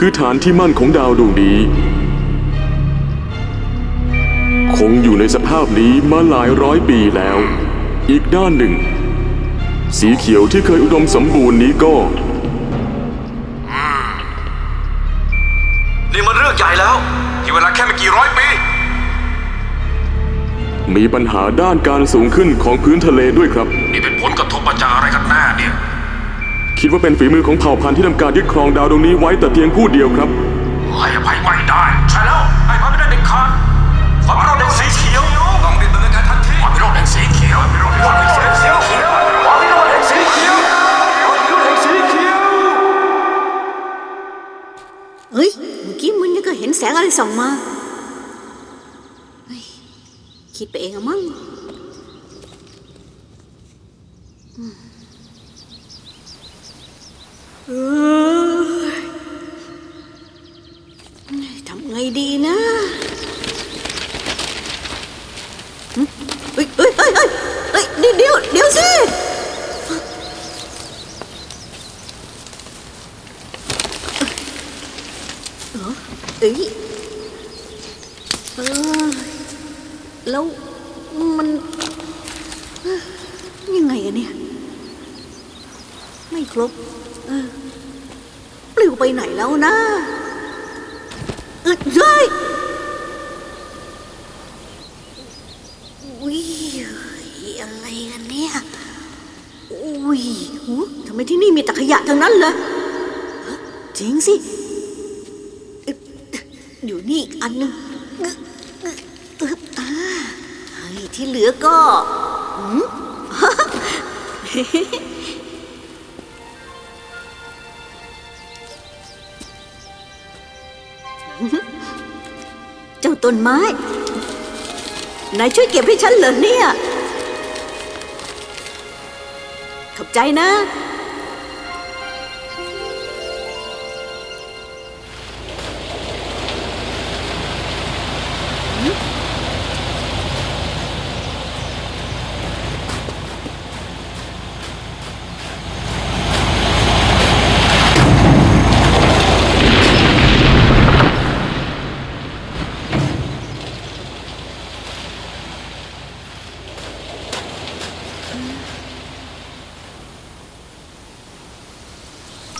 คือฐานที่มั่นของดาวดวงนี้ คงอยู่ในสภาพนี้มาหลายร้อยปีแล้ว อีกด้านหนึ่ง สีเขียวที่เคยอุดมสมบูรณ์นี้ก็ นี่มันเรื่องใหญ่แล้ว ที่เวลาแค่ไม่กี่ร้อยปี มีปัญหาด้านการสูงขึ้นของพื้นทะเลด้วยครับ นี่เป็นผลกระทบมาจากอะไรกันแน่เนี่ย คิดว่าเป็นฝีมือของเผ่าพันธุ์ที่ทำการยึดครองดาวดวงนี้ไว้แต่เพียงผู้เดียวครับ ให้อภัยไม่ได้ ใช่แล้วให้อภัยไม่ได้เด็ดขาดความพิโรธแห่งสีเขียวต้องรีบดำเนินการทันทีความพิโรธแห่งสีเขียวความพิโรธแห่งสีเขียวความพิโรธแห่งสีเขียวความพิโรธแห่งสีเขียวเฮ้ยเมื่อกี้มันยังก็เห็นแสงอะไรส่องมาเฮ้ยคิดไปเองอะมั้งอืมเอ้ย ทำไงดีนะหึเฮ้ยเฮ้ยเฮ้ยเฮ้ยเฮ้ยเดี๋ยวเดี๋ยวเดี๋ยวสิเอ้ยเออแล้วมันเอ้อยัง ไม่ครบเปลิวไปไหนแล้วนะเออเฮ้ยอุ้ยอะไรกันเนี่ยอุ้ยหูทำไมที่นี่มีแต่ขยะทั้งนั้นเลยจริงสิ อยู่นี่อีกอันหนึงอึ๊บอ่าเฮ้ที่เหลือก็ เจ้าต้นไม้นายช่วยเก็บให้ฉันเหรอเนี่ย ขอบใจนะ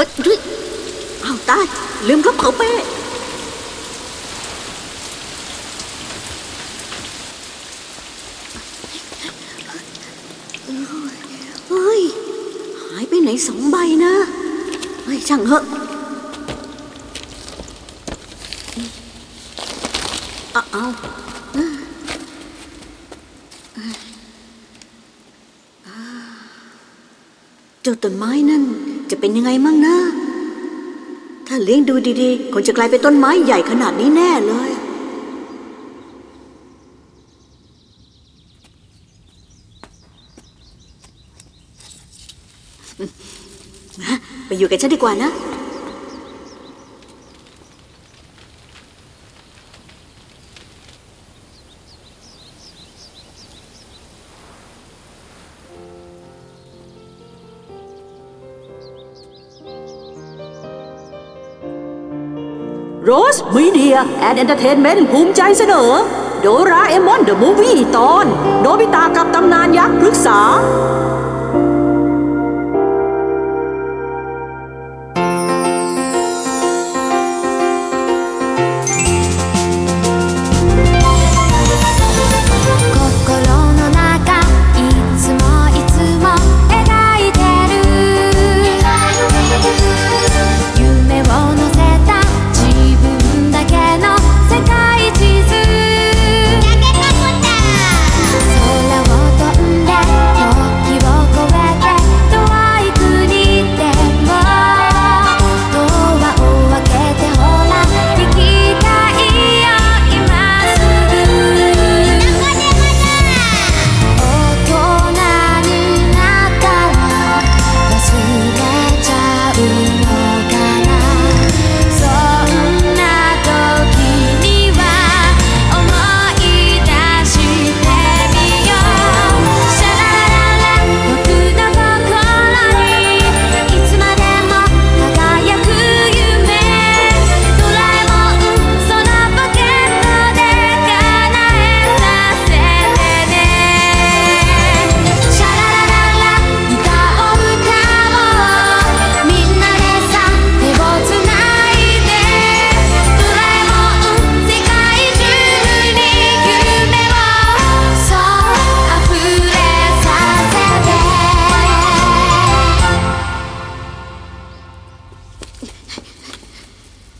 อ้ยเฮ้ยเอาตายลืมกระเป๋าเป้เฮ้ย หายไปไหนสองใบนะ เฮ้ย ช่างเหอะเอาเอาเจ้าต้นไม้นั่น จะเป็นยังไงมั่งนะ ถ้าเลี้ยงดูดีๆ คงจะกลายเป็นต้นไม้ใหญ่ขนาดนี้แน่เลย ไปอยู่กับฉันดีกว่านะ โรสมีเดียแอนด์เอนเตอร์เทนเมนต์ภูมิใจเสนอ โดราเอมอนเดอะมูฟวี่ตอน โนบิตากับตำนานยักษ์พฤกษา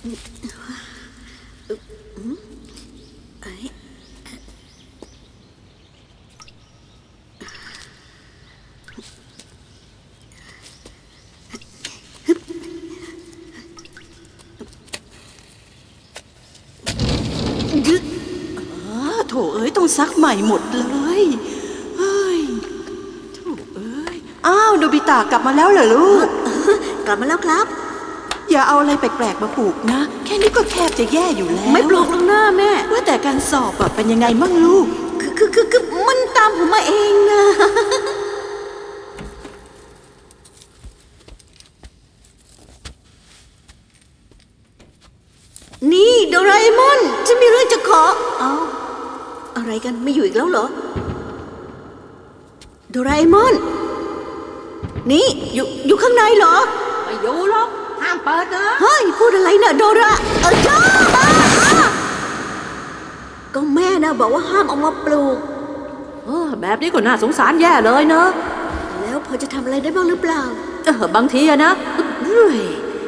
โถเอ้ยต้องซักใหม่หมดเลยเฮ้ยโถเอ้ย อ้าวโดบิตากลับมาแล้วเหรอลูก กลับมาแล้วครับ อย่าเอาอะไรแปลกๆมาปลูกนะ แค่นี้ก็แทบจะแย่อยู่แล้ว ไม่ปลุกหรอกหน้าแม่ ว่าแต่การสอบอะเป็นยังไงมั่งลูก คือคือคือคือมันตามผมมาเองนะนี่โดราเอมอนฉันมีเรื่องจะขอ เอาอะไรกันไม่อยู่อีกแล้วเหรอ โดราเอมอน นี่อยู่อยู่ข้างในเหรอ ไม่อยู่หรอก ห้ามเปิดนะเฮ้ย พูดอะไรเนะ่ะโดราเออจ้าอ่าอ่าก็แม่นะบอกว่าห้ามเอามาปลูก เออแบบนี้ก็น่าสงสารแย่เลยเนอะแล้วพอจะทำอะไรได้บ้างหรือเปล่า เออบางทีอะนะเฮ้ย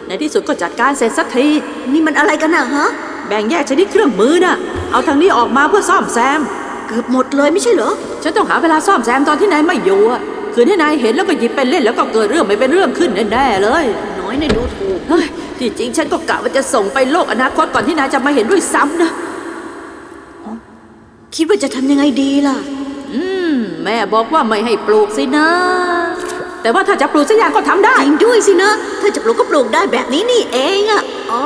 ในที่สุดก็จัดการเสร็จสักที นี่มันอะไรกันนะฮะ แบ่งแยกชนิดเครื่องมือน่ะ เอาทางนี้ออกมาเพื่อซ่อมแซม เกือบหมดเลยไม่ใช่เหรอ ฉันต้องหาเวลาซ่อมแซมตอนที่นายไม่อยู่อะคืนให้นายเห็นแล้วก็หยิบไปเล่นแล้วก็เกิดเรื่องไม่เป็นเรื่องขึ้นแน่ๆเลยน้ อยในดูถูกเฮ้ยที่จริงฉันก็กะว่าจะส่งไปโลกอนาคตก่อนที่นายจะมาเห็นด้วยซ้ำนะ คิดว่าจะทำยังไงดีล่ะ อืม แม่บอกว่าไม่ให้ปลูกสินะ แต่ว่าถ้าจะปลูกสักอย่างก็ทำได้ จริงด้วยสินะถ้าจะปลูกก็ปลูกได้แบบนี้นี่เองอะอ๋อ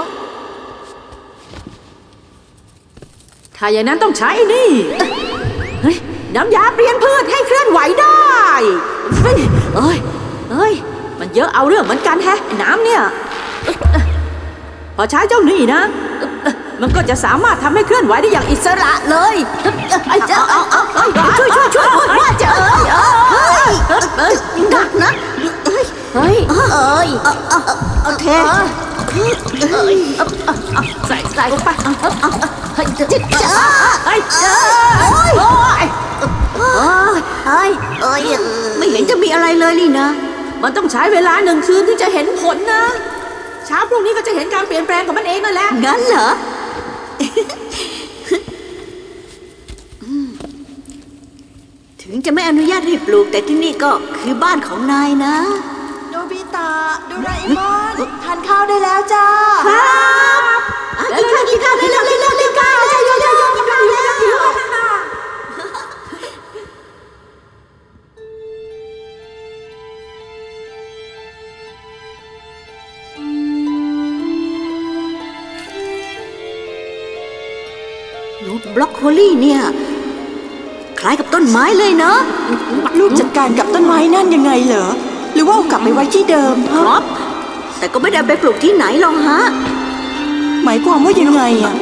ถ้าอย่างนั้นต้องใช้นี่เฮ้ยน้ำยาเปลี่ยนพืชให้เคลื่อนไหวได้เฮ้ยเอ้ยเอ้ย มันเยอะเอาเรื่องเหมือนกันแฮะไอ้น้ำเนี่ย พอใช้เจ้านี่นะ มันก็จะสามารถทำให้เคลื่อนไหวได้อย่างอิสระเลยไอ้เจ้าเอาเอาเอาช่วยช่วยช่วยว่าจะเอ้ยเอ้ยเอ้ยหนักนะเอ้ยเฮ้ยเอ้ยเอเอาเอาเทเอ้ยใส่ใส่ลงไปเฮ้ยจิ๊ดจ้าเฮ้ยเอ้ยโอ้ยเอ้ยเอ้ยไม่เห็นจะมีอะไรเลยนี่นะ มันต้องใช้เวลาหนึ่งคืนถึงจะเห็นผลนะเช้าพรุ่งนี้ก็จะเห็นการเปลี่ยนแปลงของมันเองนั่นแหละ งั้นเหรอ ถึงจะไม่อนุญาตให้ปลูกแต่ที่นี่ก็คือบ้านของนายนะโนบิตะโดราเอมอนทานข้าวได้แล้วจ้า ครับอะกินข้าวกินข้าวเร็วเล็อกโคลี่เนี่ย คล้ายกับต้นไม้เลยเนาะลูกจัดการกับต้นไม้นั่นยังไงเหรอ หรือว่าเอากลับไปไว้ที่เดิมคฮะรับ แต่ก็ไม่ได้ไปปลูกที่ไหนหรอกฮะ หมายความว่ายังไงอะ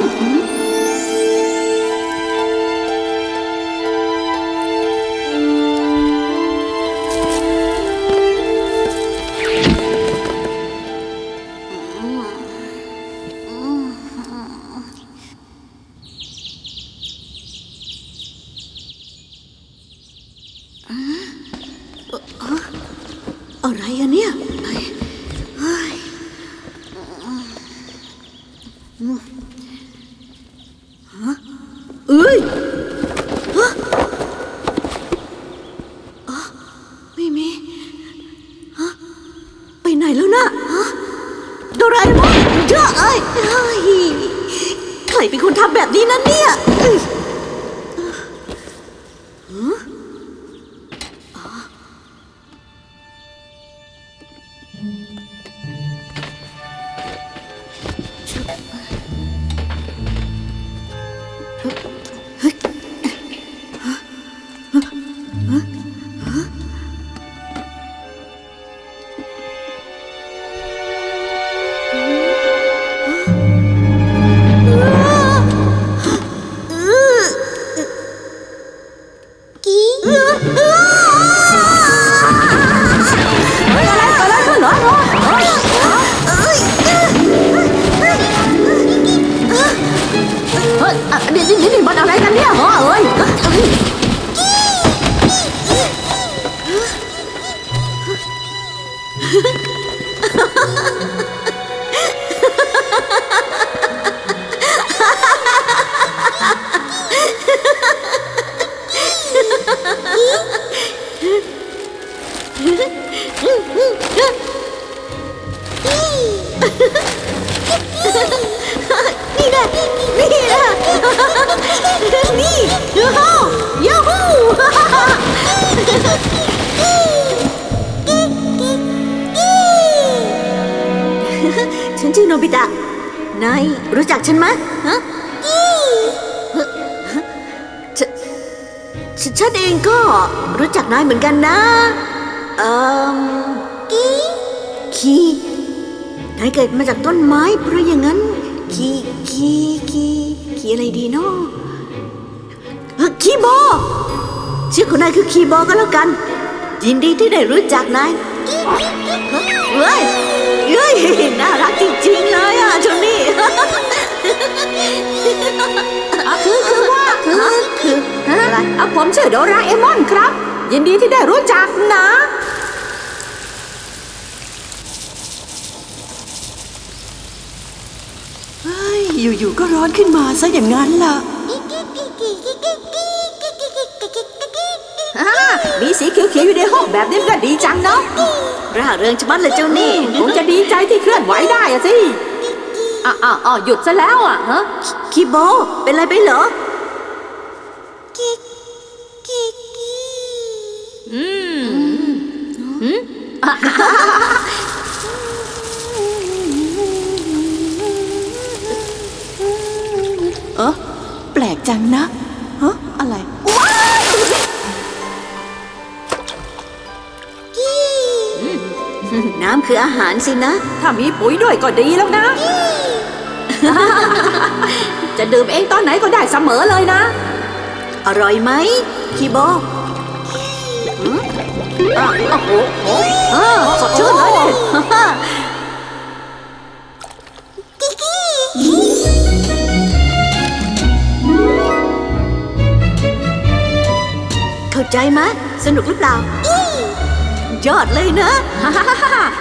ฮะเอ้ย นี่นะนี่นะนี่ยูฮูยูฮูฉันชื่อโนบิตะ นายรู้จักฉันไหมฮะฉันฉันเองก็รู้จักนายเหมือนกันนะ เอ่อกีคีนายเกิดมาจากต้นไม้ เพราะอย่างนั้นคีคีคีคีอะไรดีเนาะเอ่อคีโบชื่อของนายคือคีโบก็แล้วกัน ยินดีที่ได้รู้จักนายเฮ้ยเฮ้ยน่ารักจริงๆเลยอะชนนี่อะคือคือว่าคือคือฮะอะไรอะผมชื่อโดราเอมอนครับ ยินดีที่ได้รู้จักนะ เฮ้ย อยู่ๆ ก็ร้อนขึ้นมาซะอย่างนั้นล่ะ อ่ามีสีเขียวๆอยู่ในห้องแบบนี้ก็ดีจังเนาะ ร่าเริงชะมัดเลยเจ้านี่คงจะดีใจที่เคลื่อนไหวได้อะสิอะอะอะหยุดซะแล้วอะฮะ คีโบ เป็นไรไปเหรอ เออแปลกจังนะฮะอะไรน้ำคืออาหารสินะ ถ้ามีปุ๋ยด้วยก็ดีแล้วนะ จะดื่มเองตอนไหนก็ได้เสมอเลยนะ อร่อยไหมคีโบ อะโอ้โหโอ้เออสดชื่นเลยเนี่ยเข้าใจไหมสนุกหรือเปล่า ยอดเลยนะ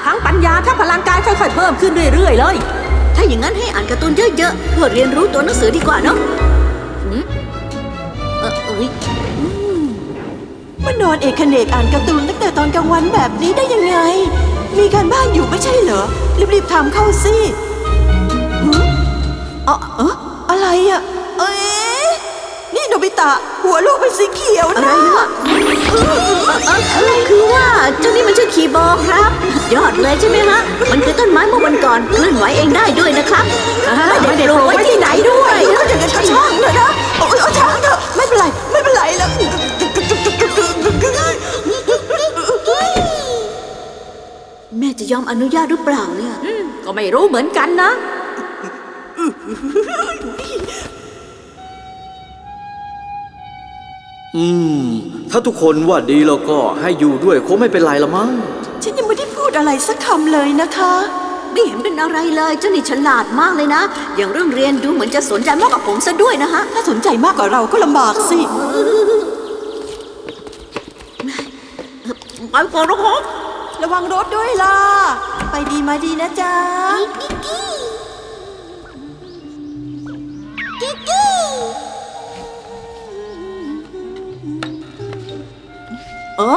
ทั้งปัญญาทั้งพลังกายค่อยๆเพิ่มขึ้นเรื่อยๆเลย ถ้าอย่างนั้นให้อ่านการ์ตูนเยอะๆเพื่อเรียนรู้ตัวหนังสือดีกว่าเนาะหืมเออเอ้ย มานอนเอกเขนกอ่านการ์ตูนตั้งแต่ตอนกลางวันแบบนี้ได้ยังไง มีการบ้านอยู่ไม่ใช่เหรอ รีบๆทำเข้าสิหึเอ๋อเอะอะไรอะ เอ๊ะนี่โนบิตะ หัวลูกเป็นสีเขียวอะไรนะนะเออเออคือว่าเจ้านี่มันชื่อคีโบครับ ยอดเลยใช่ไหมฮะ มันคือต้นไม้เมื่อวันก่อนเคลื่อนไหวเองได้ด้วยนะครับไม่ได้ปลูกไว้ที่ไหนด้วย จะยอมอนุญาตหรือเปล่าเนี่ยก็ไม่รู้เหมือนกันนะ อืม ถ้าทุกคนว่าดีแล้วก็ให้อยู่ด้วยคงไม่เป็นไรละมั้ง ฉันยังไม่ได้พูดอะไรสักคำเลยนะคะ ไม่เห็นเป็นอะไรเลยเจ้านี่ฉลาดมากเลยนะ อย่างเรื่องเรียนดูเหมือนจะสนใจมากกว่าผมซะด้วยนะฮะ ถ้าสนใจมากกว่าเราก็ลำบากสิ ไปก่อนนะครับ ระวังรถด้วยล่ะ ไปดีมาดีนะจ๊ะโอ้